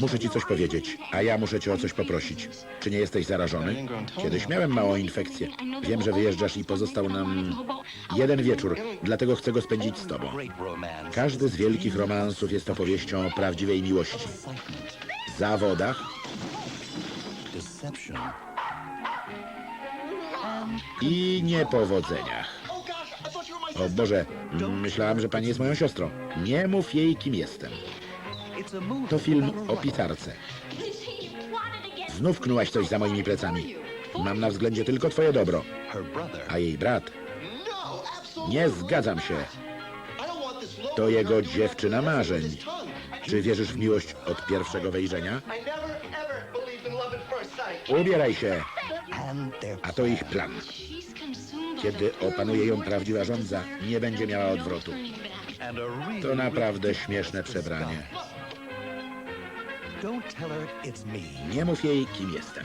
Muszę ci coś powiedzieć, a ja muszę cię o coś poprosić. Czy nie jesteś zarażony? Kiedyś miałem małą infekcję. Wiem, że wyjeżdżasz i pozostał nam jeden wieczór, dlatego chcę go spędzić z tobą. Każdy z wielkich romansów jest opowieścią o prawdziwej miłości. Zawodach i niepowodzeniach. O Boże, myślałam, że pani jest moją siostrą. Nie mów jej, kim jestem. To film o pisarce. Znów knułaś coś za moimi plecami. Mam na względzie tylko twoje dobro. A jej brat? Nie zgadzam się. To jego dziewczyna marzeń. Czy wierzysz w miłość od pierwszego wejrzenia? Ubieraj się, a to ich plan. Kiedy opanuje ją prawdziwa żądza, nie będzie miała odwrotu. To naprawdę śmieszne przebranie. Nie mów jej, kim jestem.